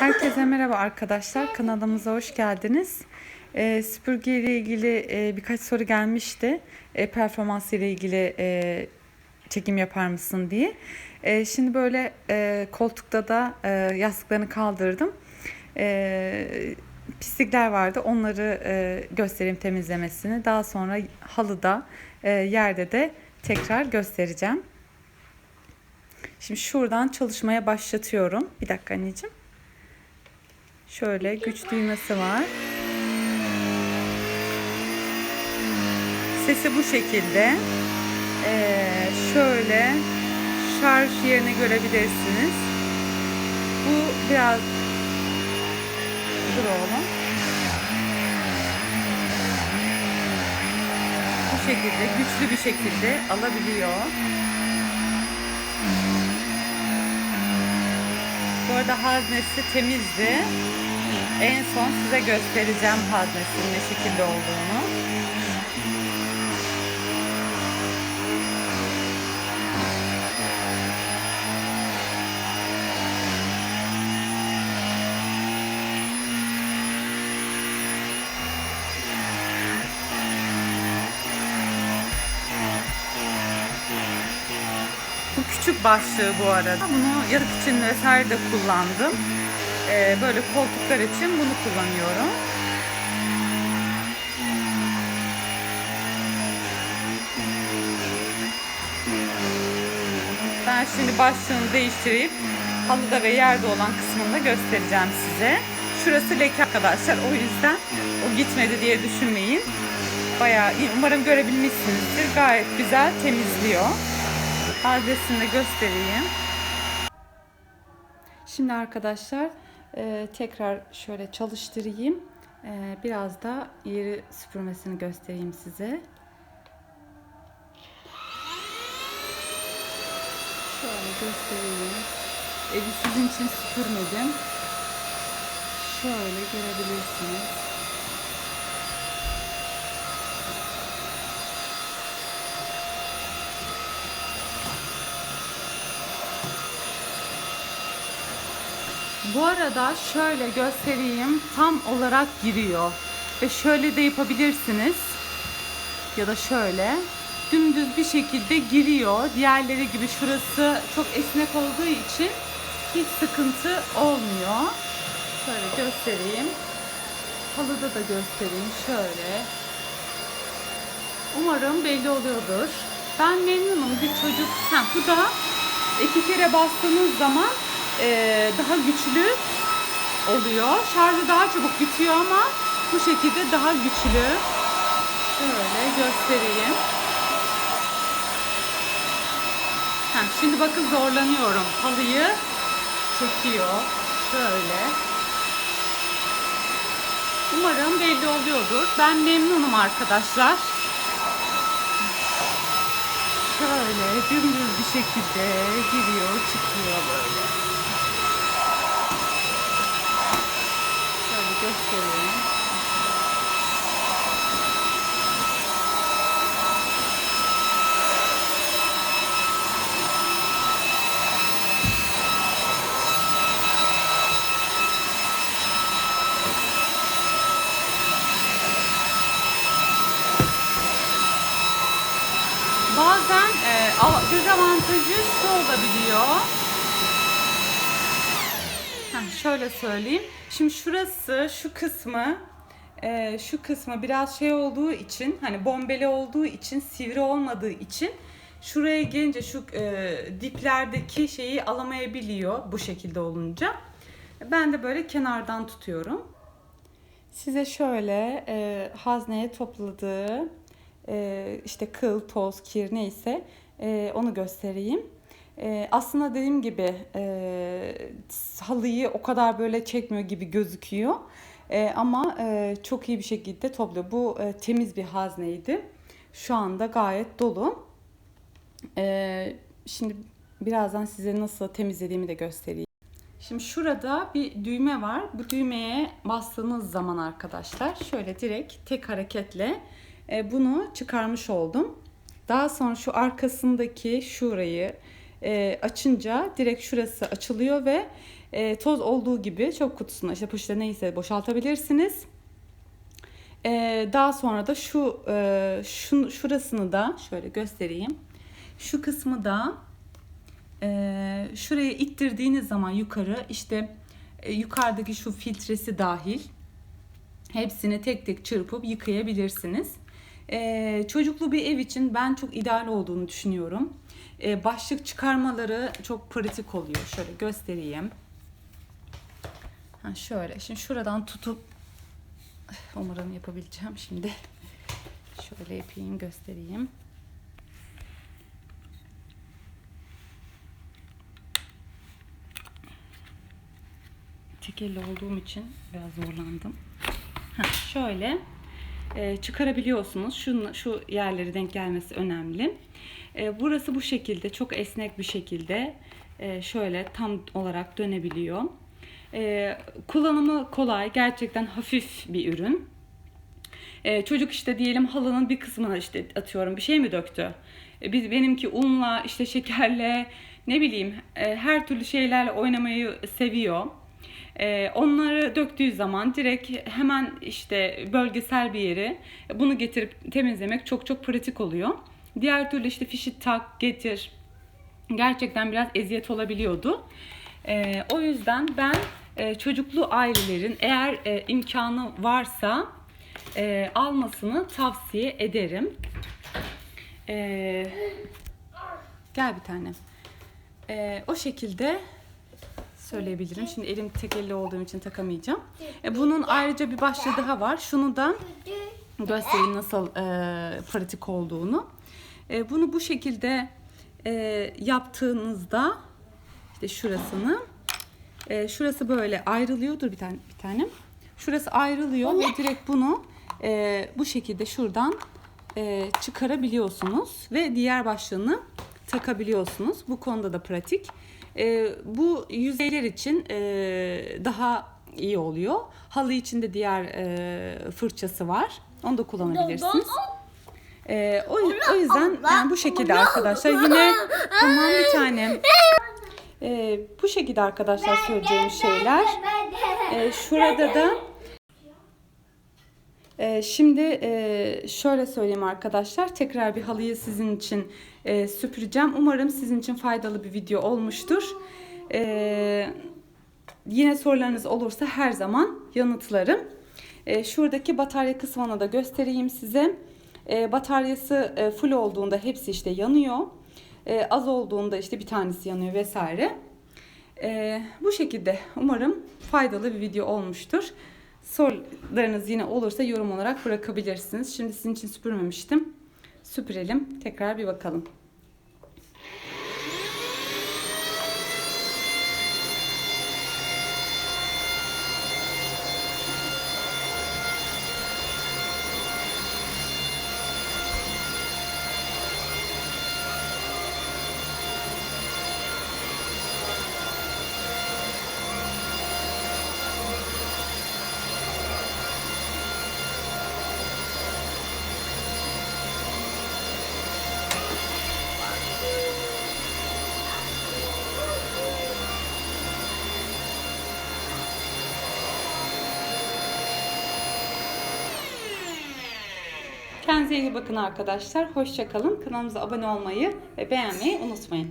Herkese merhaba arkadaşlar. Kanalımıza hoş geldiniz. Ee, süpürge ile ilgili e, birkaç soru gelmişti. E, performansı ile ilgili e, çekim yapar mısın diye. E, şimdi böyle e, koltukta da e, yastıklarını kaldırdım. E, pislikler vardı. Onları e, göstereyim temizlemesini. Daha sonra halıda, e, yerde de tekrar göstereceğim. Şimdi şuradan çalışmaya başlatıyorum. Bir dakika anneciğim. Şöyle güç düğmesi var. Sesi bu şekilde. Ee, şöyle şarj yerini görebilirsiniz. Bu biraz dur oğlum. Bu şekilde güçlü bir şekilde alabiliyor. Bu arada haznesi temizdi. En son size göstereceğim haznesinin ne şekilde olduğunu. Bu küçük başlığı bu arada. Bunu yarık için vesaire de kullandım. Ee, böyle koltuklar için bunu kullanıyorum. Ben şimdi başlığını değiştirip halıda ve yerde olan kısmını da göstereceğim size. Şurası leke arkadaşlar. O yüzden o gitmedi diye düşünmeyin. Bayağı. Umarım görebilmişsinizdir. Gayet güzel temizliyor. Adresini de göstereyim. Şimdi arkadaşlar e, tekrar şöyle çalıştırayım. E, biraz da yeri süpürmesini göstereyim size. Şöyle göstereyim. Evi sizin için süpürmedim. Şöyle görebilirsiniz. Bu arada şöyle göstereyim. Tam olarak giriyor. Ve şöyle de yapabilirsiniz. Ya da şöyle. Dümdüz bir şekilde giriyor. Diğerleri gibi şurası çok esnek olduğu için hiç sıkıntı olmuyor. Şöyle göstereyim. Halıda da göstereyim. Şöyle. Umarım belli oluyordur. Ben memnunum. Bir çocuk. Ha, bu da iki kere bastığınız zaman e, daha güçlü oluyor. Şarjı daha çabuk bitiyor ama bu şekilde daha güçlü. Şöyle göstereyim. Heh, şimdi bakın zorlanıyorum. Halıyı çekiyor. Şöyle. Umarım belli oluyordur. Ben memnunum arkadaşlar. Şöyle dümdüz bir şekilde giriyor, çıkıyor böyle. Şöyle göstereyim. Bazen e, av- dezavantajı şu olabiliyor. Heh, şöyle söyleyeyim. Şimdi şurası, şu kısmı, e, şu kısmı biraz şey olduğu için, hani bombeli olduğu için, sivri olmadığı için şuraya gelince şu e, diplerdeki şeyi alamayabiliyor bu şekilde olunca. Ben de böyle kenardan tutuyorum. Size şöyle e, hazneye topladığı e, işte kıl, toz, kir neyse e, onu göstereyim. E, aslında dediğim gibi e, halıyı o kadar böyle çekmiyor gibi gözüküyor. E, ama e, çok iyi bir şekilde topluyor. Bu e, temiz bir hazneydi. Şu anda gayet dolu. E, şimdi birazdan size nasıl temizlediğimi de göstereyim. Şimdi şurada bir düğme var. Bu düğmeye bastığınız zaman arkadaşlar şöyle direkt tek hareketle e, bunu çıkarmış oldum. Daha sonra şu arkasındaki şurayı e, açınca direkt şurası açılıyor ve E, toz olduğu gibi çöp kutusuna işte poşete neyse boşaltabilirsiniz. E, daha sonra da şu, e, şu şurasını da şöyle göstereyim. Şu kısmı da e, şuraya ittirdiğiniz zaman yukarı işte e, yukarıdaki şu filtresi dahil hepsini tek tek çırpıp yıkayabilirsiniz. E, çocuklu bir ev için ben çok ideal olduğunu düşünüyorum. E, başlık çıkarmaları çok pratik oluyor. Şöyle göstereyim. Ha şöyle. Şimdi şuradan tutup umarım yapabileceğim şimdi. Şöyle yapayım, göstereyim. Tek olduğum için biraz zorlandım. Ha, şöyle e, çıkarabiliyorsunuz. Şu, şu yerleri denk gelmesi önemli. E, burası bu şekilde çok esnek bir şekilde e, şöyle tam olarak dönebiliyor. Kullanımı kolay. Gerçekten hafif bir ürün. Çocuk işte diyelim halının bir kısmına işte atıyorum bir şey mi döktü? Biz benimki unla işte şekerle ne bileyim her türlü şeylerle oynamayı seviyor. E, onları döktüğü zaman direkt hemen işte bölgesel bir yeri bunu getirip temizlemek çok çok pratik oluyor. Diğer türlü işte fişi tak getir gerçekten biraz eziyet olabiliyordu. E, o yüzden ben e, çocuklu ailelerin eğer e, imkanı varsa e, almasını tavsiye ederim. E, gel bir tane. E, o şekilde söyleyebilirim. Şimdi elim tek elle olduğum için takamayacağım. E, bunun ayrıca bir başlığı daha var. Şunu da göstereyim nasıl e, pratik olduğunu. E, bunu bu şekilde e, yaptığınızda işte şurasını e, şurası böyle ayrılıyor. Dur bir tane bir tane. Şurası ayrılıyor ve direkt bunu e, bu şekilde şuradan e, çıkarabiliyorsunuz ve diğer başlığını takabiliyorsunuz. Bu konuda da pratik. E, bu yüzeyler için e, daha iyi oluyor. Halı için de diğer e, fırçası var. Onu da kullanabilirsiniz. E, o, o yüzden yani bu şekilde arkadaşlar. Yine tamam bir tanem. E, bu şekilde arkadaşlar söyleyeceğim şeyler. E, şurada da e, şimdi e, şöyle söyleyeyim arkadaşlar. Tekrar bir halıyı sizin için e, süpüreceğim. Umarım sizin için faydalı bir video olmuştur. E, yine sorularınız olursa her zaman yanıtlarım. E, şuradaki batarya kısmını da göstereyim size. Bataryası e, full olduğunda hepsi işte yanıyor. Az olduğunda işte bir tanesi yanıyor vesaire. Bu şekilde umarım faydalı bir video olmuştur. Sorularınız yine olursa yorum olarak bırakabilirsiniz. Şimdi sizin için süpürmemiştim. Süpürelim. Tekrar bir bakalım. Kendinize iyi bakın arkadaşlar. Hoşçakalın. Kanalımıza abone olmayı ve beğenmeyi unutmayın.